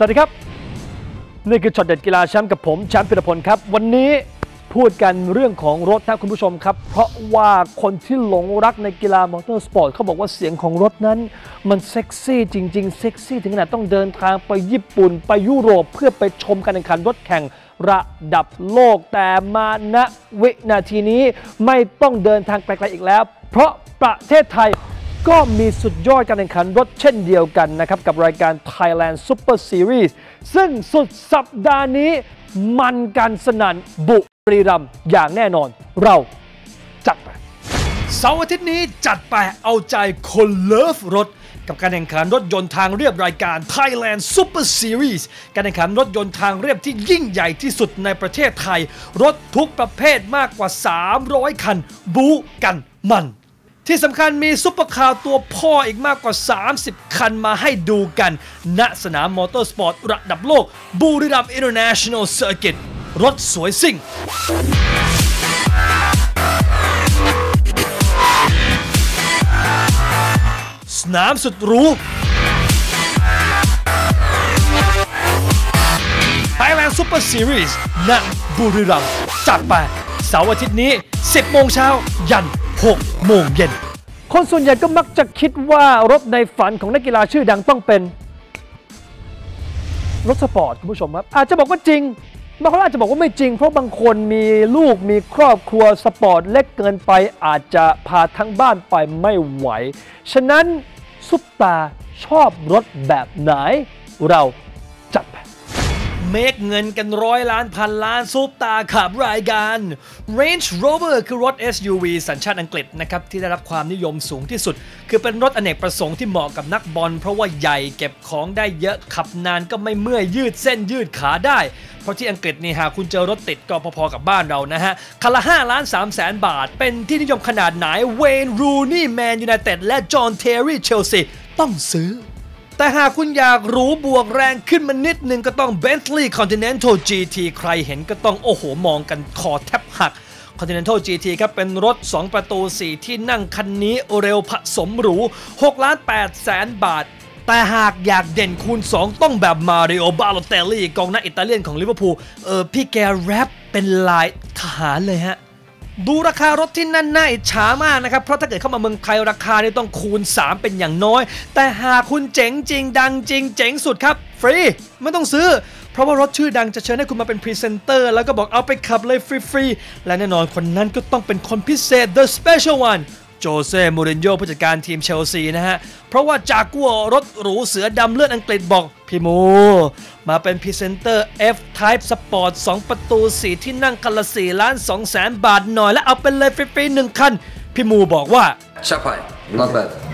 สวัสดีครับ นี่คือช็อตเด็ดกีฬาแชมป์กับผมแชมป์พิรพลครับ วันนี้พูดกันเรื่องของรถนะคุณผู้ชมครับ เพราะว่าคนที่หลงรักในกีฬามอเตอร์สปอร์ตเขาบอกว่าเสียงของรถนั้นมันเซ็กซี่จริง ๆ เซ็กซี่ถึงขนาดต้องเดินทางไปญี่ปุ่น ไปยุโรป เพื่อไปชมการแข่งขันรถแข่งระดับโลกแต่มาณวินาทีนี้ไม่ต้องเดินทางไกลๆอีกแล้ว เพราะประเทศไทย ก็มีสุดยอดการแข่งขันรถเช่นเดียวกันนะครับ กับรายการ Thailand Super Series ซึ่งสุดสัปดาห์นี้ มันกันสนั่นบุรีรัมอย่างแน่นอน เราจัดไปเสาร์อาทิตย์นี้จัดไปเอาใจคนเลิฟรถกับการแข่งขันรถยนต์ทางเรียบรายการ Thailand Super Series การแข่งขันรถยนต์ทางเรียบที่ยิ่งใหญ่ที่สุดในประเทศไทย รถทุกประเภทมากกว่า 300 คัน บูกันมัน ที่สำคัญมีซุปเปอร์คาร์ตัวพ่ออีกมากกว่า 30 คันมาให้ดูกัน ณสนามมอเตอร์สปอร์ตระดับโลกบูริรัมอินเตอร์เนชั่นแนลเซอร์กิตรถสวยซิ่งสนามสุดหรู Thailand Super Series ณบุรีรัมย์จัดไปเสาร์อาทิตย์นี้ 10 โมงเช้ายัน 6 โมงเย็น คนส่วนใหญ่ก็มักจะคิดว่ารถในฝันของนักกีฬาชื่อดังต้องเป็น รถสปอร์ตคุณผู้ชมครับ อาจจะบอกว่าจริงบางคนอาจจะบอกว่าไม่จริง เพราะบางคนมีลูกมีครอบครัวสปอร์ตเล็กเกินไปอาจจะพาทั้งบ้านไปไม่ไหว ฉะนั้นซุปตาชอบรถแบบไหนเรา เมกเงินกันร้อยล้านพันล้านซุปตาขับรายการ Range Rover คือรถ SUV สัญชาติอังกฤษนะครับที่ได้รับความนิยมสูงที่สุด คือเป็นรถอเนกประสงค์ที่เหมาะกับนักบอลเพราะว่าใหญ่เก็บของได้เยอะขับนานก็ไม่เมื่อยยืดเส้นยืดขาได้ เพราะที่อังกฤษนี่หากคุณเจอรถติดก็พอๆกับบ้านเรานะฮะคันละ5ล้าน3แสนบาท เป็นที่นิยมขนาดไหนเวนรูนี่แมนยูไนเต็ดและจอห์นเทอร์รี่เชลซีต้องซื้อ แต่หากคุณอยากรู้บวกแรงขึ้นมานิดนึงก็ต้อง Bentley Continental GT ใครเห็นก็ต้องโอ้โหมองกันคอแทบหัก Continental GT ครับ เป็นรถ 2 ประตู 4 ที่นั่งคันนี้เร็วผสมหรู6ล้าน8แสนบาท แต่หากอยากเด่นคูณ 2 ต้องแบบมาริโอบาโลเตลลี่กองหน้าอิตาเลียนของลิเวอร์พูลเออพี่แกแรปเป็นลายทหารเลยฮะ ดูราคารถที่นั่นน่าอิจฉามากนะครับ เพราะถ้าเกิดเข้ามาเมืองไทยราคานี่ต้องคูณ 3 เป็นอย่างน้อย แต่หากคุณเจ๋งจริง ดังจริง เจ๋งสุดครับ ฟรี ไม่ต้องซื้อ เพราะว่ารถชื่อดังจะเชิญให้คุณมาเป็นพรีเซนเตอร์ แล้วก็บอกเอาไปขับเลยฟรีๆ และแน่นอนคนนั้นก็ต้องเป็นคนพิเศษ the special one โจเซ่มูรินโญ่ผู้จัดการทีมเชลซีนะฮะ เพราะว่าจากัวรถหรูเสือดำเลือดอังกฤษบอก พี่มู มาเป็นพรีเซนเตอร์ F-Type Sport 2 ประตู 4 ที่นั่งคันละ4ล้าน2แสนบาทหน่อย และเอาเป็นเลยฟรีๆหนึ่งคัน พี่มูบอกว่าใช่ไป not bad.